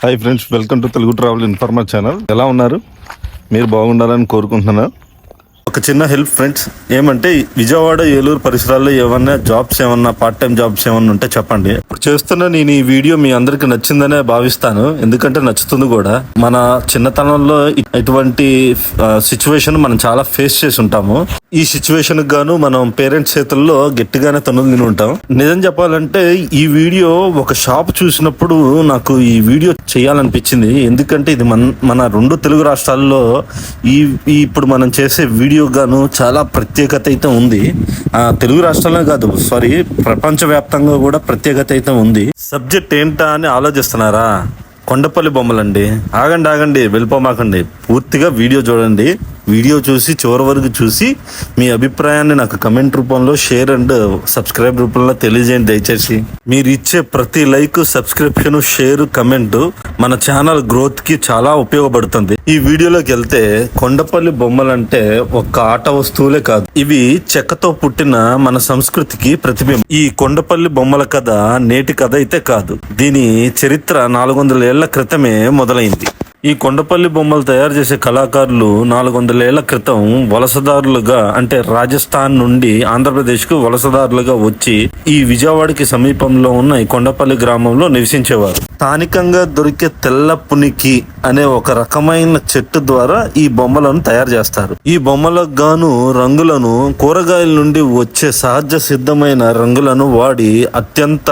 Hi friends welcome to Telugu travel informer channel ఎలా ఉన్నారు? మీరు బాగుండాలని కోరుకుంటున్నాను. ఒక చిన్న హెల్ప్ ఫ్రెండ్స్ ఏమంటే విజయవాడ ఏలూరు పరిసరాల్లో ఏమన్నా జాబ్స్ ఏమన్నా పార్ట్ టైం జాబ్స్ ఏమన్నా ఉంటే చెప్పండి. ఇప్పుడు చేస్తున్న నేను ఈ వీడియో మీ అందరికి నచ్చిందనే భావిస్తాను. ఎందుకంటే నచ్చుతుంది కూడా. మన చిన్నతనంలో ఇటువంటి సిచ్యువేషన్ మనం చాలా ఫేస్ చేసి ఉంటాము. ఈ సిచ్యువేషన్ గాను మనం పేరెంట్స్ చేతుల్లో గట్టిగానే తనులు తిని ఉంటాం. నిజం చెప్పాలంటే ఈ వీడియో ఒక షాప్ చూసినప్పుడు నాకు ఈ వీడియో చేయాలనిపించింది. ఎందుకంటే ఇది మన మన రెండు తెలుగు రాష్ట్రాల్లో ఈ ఇప్పుడు మనం చేసే వీడియో గాను చాలా ప్రత్యేకత అయితే ఉంది. ఆ తెలుగు రాష్ట్రంలో కాదు సారీ ప్రపంచ వ్యాప్తంగా కూడా ప్రత్యేకత అయితే ఉంది. సబ్జెక్ట్ ఏంటా అని ఆలోచిస్తున్నారా? కొండపల్లి బొమ్మలండి. ఆగండి ఆగండి వెళ్ళిపోమాకండి. పూర్తిగా వీడియో చూడండి. వీడియో చూసి చివరి వరకు చూసి మీ అభిప్రాయాన్ని నాకు కమెంట్ రూపంలో షేర్ అండ్ సబ్స్క్రైబ్ రూపంలో తెలియజేయండి దయచేసి. మీరు ఇచ్చే ప్రతి లైక్ సబ్స్క్రిప్షన్ షేర్ కమెంట్ మన ఛానల్ గ్రోత్కి చాలా ఉపయోగపడుతుంది. ఈ వీడియోలోకి వెళ్తే కొండపల్లి బొమ్మలంటే ఒక్క ఆట వస్తువులే కాదు. ఇవి చెక్కతో పుట్టిన మన సంస్కృతికి ప్రతిబింబం. ఈ కొండపల్లి బొమ్మల కథ నేటి కథ అయితే కాదు. దీని చరిత్ర నాలుగు వందల ఏళ్ళ క్రితమే మొదలైంది. ఈ కొండపల్లి బొమ్మలు తయారు చేసే కళాకారులు నాలుగు వందల ఏళ్ళ క్రితం వలసదారులుగా అంటే రాజస్థాన్ నుండి ఆంధ్రప్రదేశ్కు వలసదారులుగా వచ్చి ఈ విజయవాడకి సమీపంలో ఉన్న ఈ కొండపల్లి గ్రామంలో నివసించేవారు. స్థానికంగా దొరికే తెల్ల పునికి అనే ఒక రకమైన చెట్టు ద్వారా ఈ బొమ్మలను తయారు చేస్తారు. ఈ బొమ్మలకు గాను రంగులను కూరగాయల నుండి వచ్చే సహజ సిద్ధమైన రంగులను వాడి అత్యంత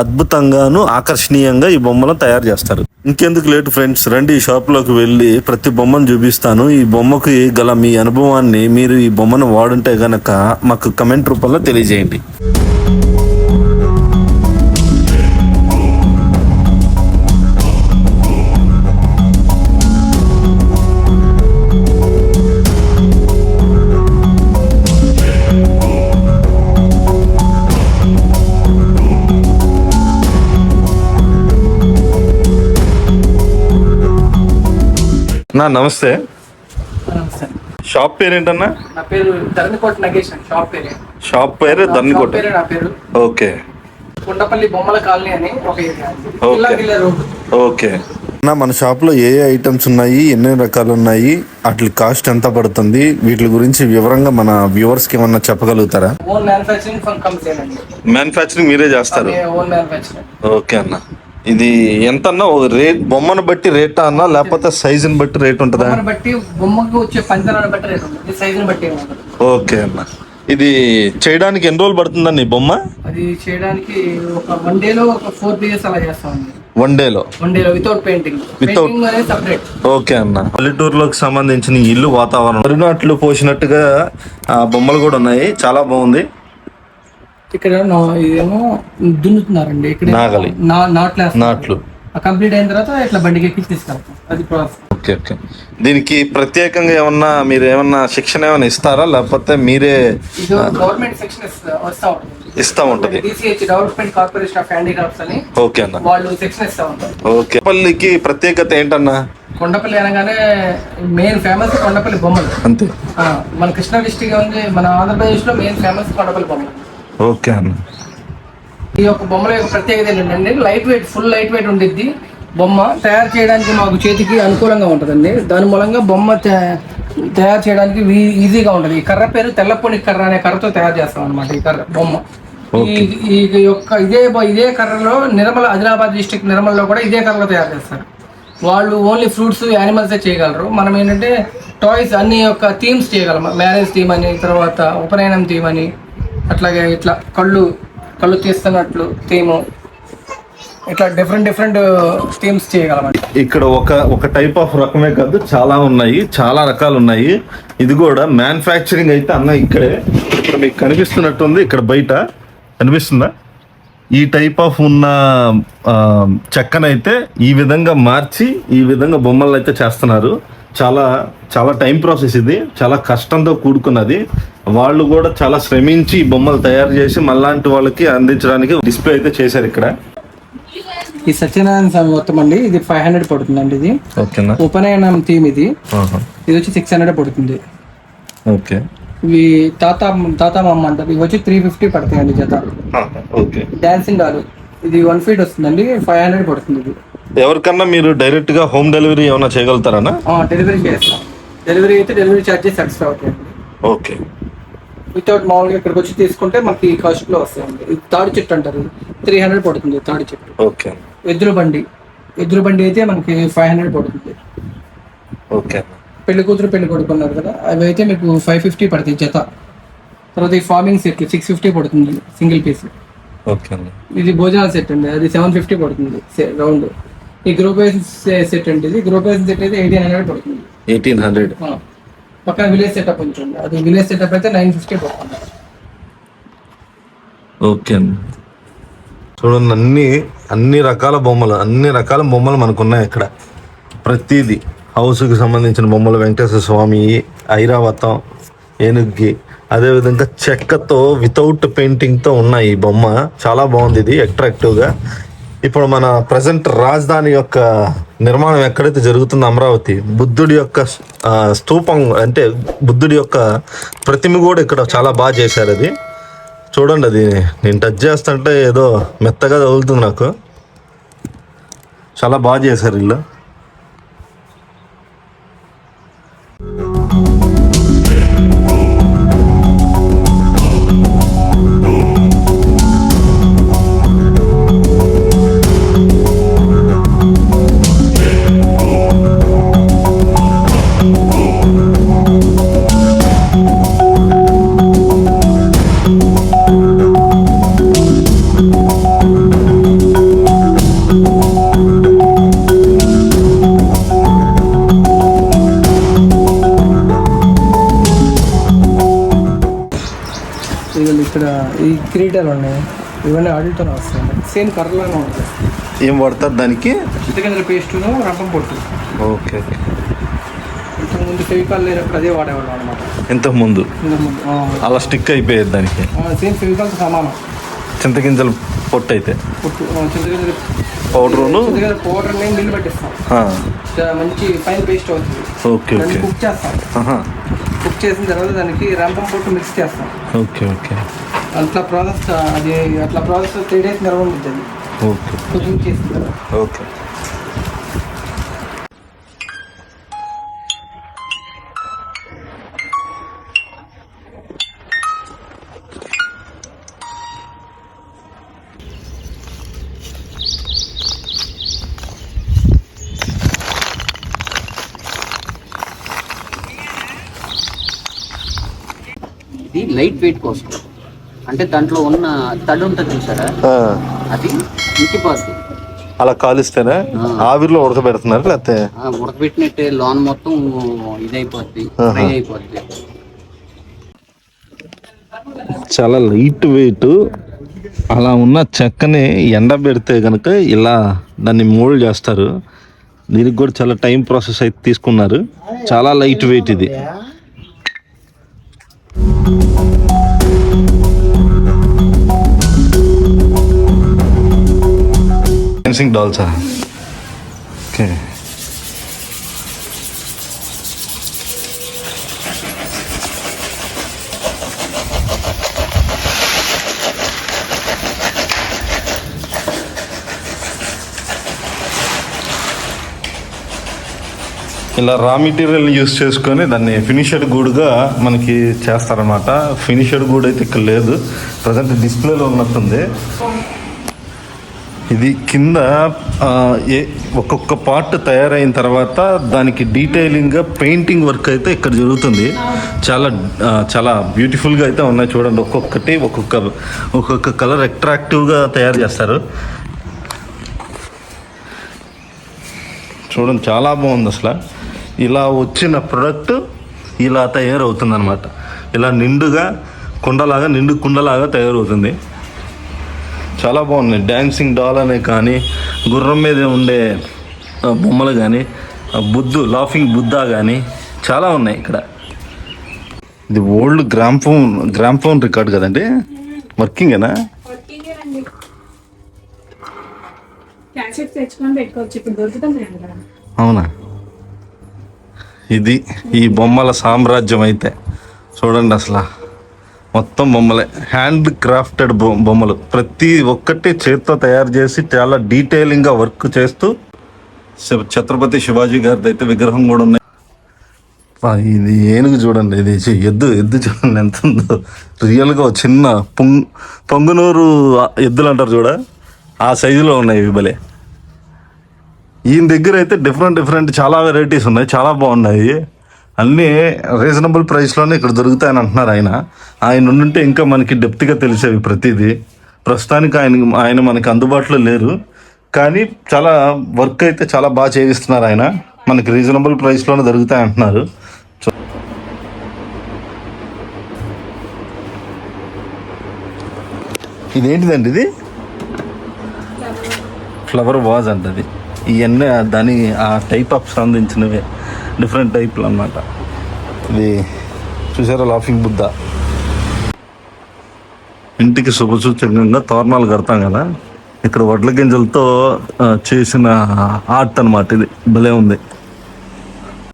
అద్భుతంగాను ఆకర్షణీయంగా ఈ బొమ్మలను తయారు చేస్తారు. ఇంకెందుకు లేటు ఫ్రెండ్స్ రండి ఈ షాప్లోకి వెళ్ళి ప్రతి బొమ్మను చూపిస్తాను. ఈ బొమ్మకి గల మీ అనుభవాన్ని మీరు ఈ బొమ్మను వాడుంటే గనక మాకు కమెంట్ రూపంలో తెలియజేయండి. నా నమస్తే. నమస్తే. షాప్ పేరేంటన్నా? నా పేరు ధరణికోట నగేష్ అండి షాప్ పేరు. షాప్ పేరు పేరు నా పేరు. ఓకే. కొండపల్లి బొమ్మల కాలనీ అని ఒక area okay. Killa Killa road okay. నా మన షాప్లో ఏ ఏ ఐటమ్స్ ఉన్నాయి ఎన్ని రకాలు ఉన్నాయి వాటి కాస్ట్ ఎంత పడుతుంది వీటి గురించి వివరంగా మన వ్యూవర్స్కి ఏమన్నా చెప్పగలుగుతారా? ఓన్ మ్యానుఫ్యాక్చరింగ్ మీరే చేస్తారు. ఓన్ ఓకే అన్న. ఇది ఎంత అన్న ఓ రేట్ బొమ్మను బట్టి రేటా అన్న లేకపోతే సైజుని బట్టి రేట్ ఉంటుందా? బొమ్మను బట్టి బొమ్మకు వచ్చే పంచనాన్ని బట్టి రేట్ ఉంటుంది. సైజుని బట్టి ఏమి ఉండదు ఓకే అన్న. ఇది చేయడానికి ఎన్ని రోజులు పడుతుందండి ఈ బొమ్మ? అది చేయడానికి ఒక వన్ డేలో ఒక ఫోర్ అలా చేస్తామండి వన్ డేలో వన్ డేలో వితౌట్ పెయింటింగ్ అనేది సపరేట్ ఓకే అన్న. పల్లెటూరులోకి సంబంధించిన ఇల్లు వాతావరణం. వరినాట్లు పోసినట్టుగా ఆ బొమ్మలు కూడా ఉన్నాయి. చాలా బాగుంది. ఇక్కడ ఇదేమో దున్నుతున్నారండి. ఇక్కడ నాగలి. నాట్లు నాట్లు. కంప్లీట్ అయిన తర్వాత ఇట్లా బండికి ఎక్కి తీసుకెళ్తాం. అది ప్రాసెస్ ఓకే ఓకే. దీనికి ప్రత్యేకంగా ఏమన్నా మీరు ఏమన్నా శిక్షణ ఏమైనా ఇస్తారా? లేకపోతే మీరే గవర్నమెంట్ సెక్షన్ వస్తా ఉంటుంది. ఇస్తా ఉంటది. డెవలప్మెంట్ కార్పొరేషన్ ఆఫ్ హ్యాండిక్రాఫ్ట్స్ అని ఓకే అన్న. వాళ్ళు సెక్షన్ ఇస్తా ఉంటారు. ఓకే. పల్లికి ప్రత్యేకత ఏంటన్నా? కొండపల్లి అనగానే మెయిన్ ఫేమస్ కొండపల్లి బొమ్మలు. అంతే. మన కృష్ణా డిస్టిక్ ఉంది మన ఆంధ్రప్రదేశ్లో మెయిన్ ఫేమస్ కొండపల్లి బొమ్మలు. ఓకే అన్న. ఈ యొక్క బొమ్మల యొక్క ప్రత్యేకత ఏంటంటే light weight full light weight ఉండిద్ది. బొమ్మ తయారు చేయడానికి మాకు చేతికి అనుకూలంగా ఉంటుందండి. దాని మూలంగా బొమ్మ తయారు చేయడానికి ఈజీగా ఉంటుంది. ఈ కర్ర పేరు తెల్లపొని కర్ర అనే కర్రతో తయారు చేస్తాం అనమాట ఈ కర్ర బొమ్మ. ఈ యొక్క ఇదే ఇదే కర్రలో నిర్మల ఆదిలాబాద్ డిస్టిక్ నిర్మల్లో కూడా ఇదే కర్రలో తయారు చేస్తారు. వాళ్ళు ఓన్లీ ఫ్రూట్స్ యానిమల్సే చేయగలరు. మనం ఏంటంటే టాయ్స్ అన్ని యొక్క థీమ్స్ చేయగలం. మ్యారేజ్ థీమ్ అని తర్వాత ఉపనయనం థీమ్ అని అట్లాగే ఇట్లా కళ్ళు కళ్ళు తీస్తున్నట్లు థీము. ఇట్లా డిఫరెంట్ డిఫరెంట్ థీమ్స్ చేయగలమండి. ఇక్కడ ఒక ఒక టైప్ ఆఫ్ రకమే కాదు చాలా ఉన్నాయి చాలా రకాలు ఉన్నాయి. ఇది కూడా మ్యానుఫ్యాక్చరింగ్ అయితే అన్న ఇక్కడే. ఇక్కడ మీకు కనిపిస్తున్నట్టుంది ఇక్కడ బయట. కనిపిస్తుందా? ఈ టైప్ ఆఫ్ ఉన్న చెక్కనైతే ఈ విధంగా మార్చి ఈ విధంగా బొమ్మలు అయితే చేస్తున్నారు. చాలా చాలా టైం ప్రాసెస్ ఇది. చాలా కష్టంతో కూడుకున్నది. వాళ్ళు కూడా చాలా శ్రమించి ఈ బొమ్మలు తయారు చేసి మళ్ళాంటి వాళ్ళకి అందించడానికి డిస్ప్లే అయితే చేశారు ఇక్కడ. ఈ సత్యనారాయణ స్వామి మొత్తం అండి ఇది ఫైవ్ హండ్రెడ్ పడుతుందండి ఇది. ఉపనయనం థీమ్ ఇది. ఇది వచ్చి సిక్స్ హండ్రెడ్ పడుతుంది. ఓకే. ఇవి తాత తాత మమ్మ అంటారు. ఇవి వచ్చి త్రీ ఫిఫ్టీ పడతాయండి జత. డాన్సింగ్ డాలు ఇది వన్ ఫీట్ వస్తుందండి ఫైవ్ హండ్రెడ్ పడుతుంది ఇది. ఎవరికన్నా మీరు డైరెక్ట్గా హోమ్ డెలివరీ ఏమైనా చేయగలుగుతారా డెలివరీ చేస్తాం. డెలివరీ అయితే డెలివరీ ఛార్జెస్ ఎక్స్ట్రా అవుతాయండి ఓకే వితౌట్ మామూలుగా ఇక్కడికి వచ్చి తీసుకుంటే మనకి కాస్ట్లో వస్తాయండి. తాడి చెట్టు అంటారు. త్రీ హండ్రెడ్ పడుతుంది తాడి చెట్టు. ఓకే ఎద్దుల బండి. ఎద్దుల బండి అయితే మనకి ఫైవ్ హండ్రెడ్ పడుతుంది. ఓకే పెళ్ళి కూతురు పెళ్ళి కొడుకు ఉన్నారు కదా అవి అయితే మీకు ఫైవ్ ఫిఫ్టీ పడుతుంది జత. తర్వాత ఈ ఫార్మింగ్ సెట్ సిక్స్ ఫిఫ్టీ పడుతుంది సింగిల్ పీస్ ఓకే అండి ఇది భోజనాల సెట్ అండి. అది సెవెన్ ఫిఫ్టీ పడుతుంది. రౌండ్ ఈ గ్రూప్ సెట్ అండి ఇది. గ్రూప్ సెట్ అయితే ఎయిటీన్ హండ్రెడ్ పడుతుంది. Eighteen hundred. పక్కన విలేజ్ సెటప్ ఉంచండి అది విలేజ్ సెటప్ అయితే నైన్ ఫిఫ్టీ పడుతుంది. ఓకే అండి చూడండి అన్ని అన్ని రకాల బొమ్మలు అన్ని రకాల బొమ్మలు మనకు ఉన్నాయి ఇక్కడ. ప్రతిదీ. హౌస్కి సంబంధించిన బొమ్మలు వెంకటేశ్వర స్వామి ఐరావతం ఏనుగ్గి. అదేవిధంగా చెక్కతో వితౌట్ పెయింటింగ్తో ఉన్నాయి ఈ బొమ్మ. చాలా బాగుంది ఇది అట్రాక్టివ్గా ఇప్పుడు మన ప్రజెంట్ రాజధాని యొక్క నిర్మాణం ఎక్కడైతే జరుగుతుందో అమరావతి బుద్ధుడి యొక్క స్థూపం స్తూపం అంటే బుద్ధుడి యొక్క ప్రతిమ కూడా ఇక్కడ చాలా బాగా చేశారు అది. చూడండి అది నేను టచ్ చేస్తుంటే ఏదో మెత్తగా తగులుతుంది నాకు. చాలా బాగా చేశారు ఇల్లు కిరీటాలు ఉన్నాయి ఇవన్నీ ఆడిల్తో వస్తాయండి సేమ్ కర్రలాగా ఉంటుంది ఏం పడతారు దానికి? చింతకిందల పేస్టును రసం పొట్టు. Okay okay. ఇంతకుముందు ఫెవికాల్ లేనప్పుడు అదే వాడేవాళ్ళం అనమాట ఇంతకు ముందు ఇంతకుముందు అలా స్టిక్ అయిపోయేది దానికి? సేమ్ ఫెవికాల్ సమానం. చింతగింజలు పొట్టు అయితే? పొట్టు చింతకిందల పౌడరును చింతకిందల పౌడర్ నేను నీళ్ళు పెట్టిస్తాం. మంచి ఫైన్ పేస్ట్ అవుతుంది. Okay okay. కుక్ చేస్తాం. కుక్ చేసిన తర్వాత దానికి రంపం పొట్టు మిక్స్ చేస్తాం. Okay okay. అట్లా ప్రాసెస్ అది అట్లా ప్రాసెస్ త్రీ డేస్ నిల్వ ఉంటుంది ఓకే. కుకింగ్ చేసిన ఓకే. ఇది లైట్ వెయిట్ కోసం అంటే దాంట్లో ఉన్న తడి ఉంటుంది చూసారా? అది ఇంకిపోద్ది అలా కాలిస్తేనే ఆవిరిలో ఉడకబెడుతున్నారు లేకపోతే? ఉడకబెట్టినట్టే లోన్ మొత్తం ఇదైపోద్ది ఫ్రై అయిపోద్ది. చాలా లైట్ వెయిట్. అలా ఉన్న చెక్కని ఎండబెడితే కనుక ఇలా దాన్ని మోల్డ్ చేస్తారు. దీనికి కూడా చాలా టైం ప్రాసెస్ అయితే తీసుకున్నారు. చాలా లైట్ వెయిట్ ఇది. డాన్సింగ్ డాల్సా? ఓకే. ఇలా రా మెటీరియల్ యూస్ చేసుకొని దాన్ని ఫినిషడ్ గూడ్గా మనకి చేస్తారనమాట ఫినిషడ్ గూడ్ అయితే ఇక్కడ లేదు. ప్రజెంట్ డిస్ప్లేలో ఉన్నట్టుంది. ఇది కింద ఏ ఒక్కొక్క పార్ట్ తయారైన తర్వాత దానికి డీటెయిలింగ్గా పెయింటింగ్ వర్క్ అయితే ఇక్కడ జరుగుతుంది. చాలా చాలా బ్యూటిఫుల్గా అయితే ఉన్నాయి చూడండి. ఒక్కొక్కటి ఒక్కొక్క ఒక్కొక్క కలర్ అట్రాక్టివ్గా తయారు చేస్తారు. చూడండి చాలా బాగుంది అసలు. ఇలా వచ్చిన ప్రొడక్ట్ ఇలా తయారవుతుంది అనమాట ఇలా నిండుగా కుండలాగా నిండు కుండలాగా తయారవుతుంది. చాలా బాగున్నాయి డ్యాన్సింగ్ డాల్ అనే కానీ గుర్రం మీద ఉండే బొమ్మలు కానీ బుద్ధు లాఫింగ్ బుద్ధా కానీ చాలా ఉన్నాయి ఇక్కడ. ఇది ఓల్డ్ గ్రామ్ఫోన్ గ్రామ్ఫోన్ రికార్డ్ కదండి? వర్కింగేనా అవునా? ఇది ఈ బొమ్మల సామ్రాజ్యం అయితే. చూడండి అసలు. మొత్తం బొమ్మలే. హ్యాండ్ క్రాఫ్టెడ్ బొమ్మలు. ప్రతి ఒక్కటి చేత్తో తయారు చేసి చాలా డీటెయిలింగ్గా వర్క్ చేస్తూ ఛత్రపతి శివాజీ గారిది అయితే విగ్రహం కూడా ఉన్నాయి. ఇది ఏనుగు చూడండి. ఇది ఎద్దు ఎద్దు చూడండి ఎంత ఉందో. రియల్గా చిన్న పొంగ్ పొంగునూరు ఎద్దులు అంటారు చూడ? ఆ సైజులో ఉన్నాయి ఇవి భలే. ఈయన దగ్గర అయితే డిఫరెంట్ డిఫరెంట్ చాలా వెరైటీస్ ఉన్నాయి. చాలా బాగున్నాయి. అన్నీ రీజనబుల్ ప్రైస్లోనే ఇక్కడ దొరుకుతాయని అంటున్నారు ఆయన. ఆయన ఉండుంటే ఇంకా మనకి డెప్త్గా తెలిసేవి ప్రతిదీ. ప్రస్తుతానికి ఆయన ఆయన మనకి అందుబాటులో లేరు. కానీ చాలా వర్క్ అయితే చాలా బాగా చేయిస్తున్నారు ఆయన. మనకి రీజనబుల్ ప్రైస్లోనే దొరుకుతాయి అంటున్నారు. ఇదేంటిదండి ఇది? ఫ్లవర్ వాజ్ అంటది. ఇవన్నీ దాని ఆ టైప్ ఆఫ్ సంబంధించినవే. డిఫరెంట్ టైప్లు అన్నమాట. ఇది చూసారా లాఫింగ్ బుద్ధ? ఇంటికి శుభసూచకంగా తోరణాలు కడతాం కదా. ఇక్కడ వడ్ల గింజలతో చేసిన ఆర్ట్ అన్నమాట ఇది. భలే ఉంది.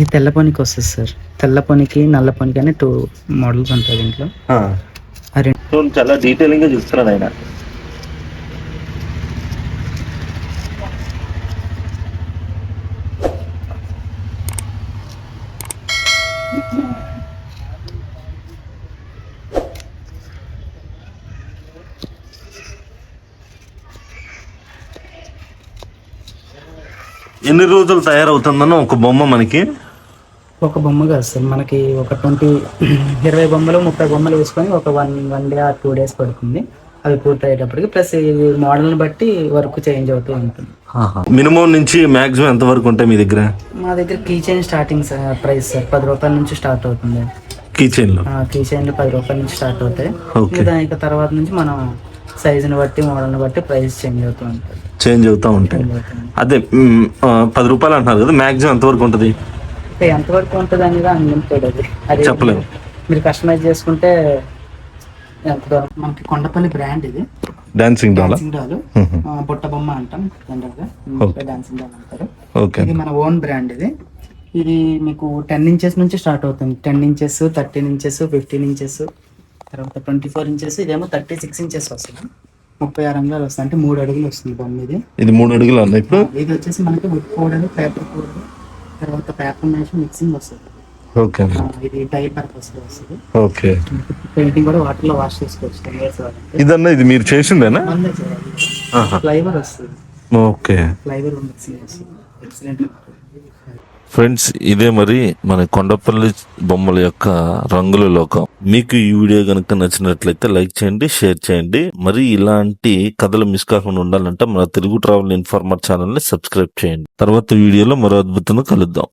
ఇది తెల్ల పొనికి వస్తుంది సార్. తెల్ల పొనికి నల్ల పొనికి అని టూ మోడల్స్ ఉంటాయి దీంట్లో. రెండు చాలా డీటెయిలింగ్గా చూస్తున్నాడు ఆయన. ఎన్ని రోజులు తయారవుతుందన్న ఒక బొమ్మ మనకి? ఒక బొమ్మ కాదు సార్ మనకి ఒక ట్వంటీ ఇరవై బొమ్మలు ముప్పై బొమ్మలు వేసుకొని ఒక one one day or two days పడుతుంది. అవి పూర్తి అయ్యేటప్పటికి ప్లస్ ఈ మోడల్ని బట్టి వర్క్ చేంజ్ అవుతూ ఉంటుంది. మినిమం నుంచి మాక్సిమం ఎంత వరకు ఉంటాయి మీ దగ్గర? మా దగ్గర key chain starting price sir పది రూపాయల నుంచి స్టార్ట్ అవుతుంది. కీ చైన్లో కీ చైన్లు పది రూపాయల నుంచి స్టార్ట్ అవుతాయి. దానికి తర్వాత నుంచి మనం సైజుని బట్టి మోడల్ని బట్టి ప్రైస్ చేంజ్ అవుతూ ఉంటుంది. చేంజ్ అవుతూ ఉంటాయి. అదే పది రూపాయలు అంటున్నారు కదా మాక్సిమం ఎంత వరకు ఉంటుంది? ఎంతవరకు ఉంటుంది అనేది అన్లిమిటెడ్ అది. అది చెప్పలేము. మీరు కస్టమైజ్ చేసుకుంటే ఎంత దూరం మనకి కొండపల్లి బ్రాండ్ ఇది. డాన్సింగ్ డాలా డాన్సింగ్ డాల్ ఆ, బుట్ట బొమ్మ అంటాం జనరల్గా. డాన్సింగ్ డాల్ అంటారు. ఓకే. ఇది మన ఓన్ బ్రాండ్ ఇది. ఇది మీకు టెన్ ఇంచెస్ నుంచి స్టార్ట్ అవుతుంది. Ten inches thirteen inches fifteen inches తర్వాత ట్వంటీ ఫోర్ ఇంచెస్ ఇదేమో థర్టీ సిక్స్ ఇంచెస్ వస్తుంది. ముప్పై ఆరు అంగాలు వస్తుంది అంటే మూడు అడుగులు వస్తుంది బొమ్మ ఇది ఇది మూడు అడుగులు అన్న ఇప్పుడు? ఇది వచ్చేసి మనకి వుడ్ పౌడర్ పేపర్ పౌడర్ తర్వాత పేపర్ మ్యాష్ మిక్సింగ్ వస్తుంది. ఓకే ఇది డై పర్పస్ వస్తుంది. ఓకే. పెయింటింగ్ కూడా వాటర్లో వాష్ చేసుకోవచ్చు ఇదన్నా ఇది మీరు చేసిందేనా. ఫ్లైవర్ వస్తుంది. ఓకే. ఫ్లైవర్ మిక్సింగ్ వస్తుంది. ఎక్సలెంట్ ఫ్రెండ్స్ ఇదే మరి మన కొండపల్లి బొమ్మల యొక్క రంగుల లోకం. మీకు ఈ వీడియో కనుక నచ్చినట్లయితే లైక్ చేయండి షేర్ చేయండి. మరి ఇలాంటి కథలు మిస్ కాకుండా ఉండాలంటే మన తెలుగు ట్రావెల్ ఇన్ఫార్మర్ ఛానల్ని సబ్స్క్రైబ్ చేయండి. తర్వాత వీడియోలో మరో అద్భుతంగా కలుద్దాం.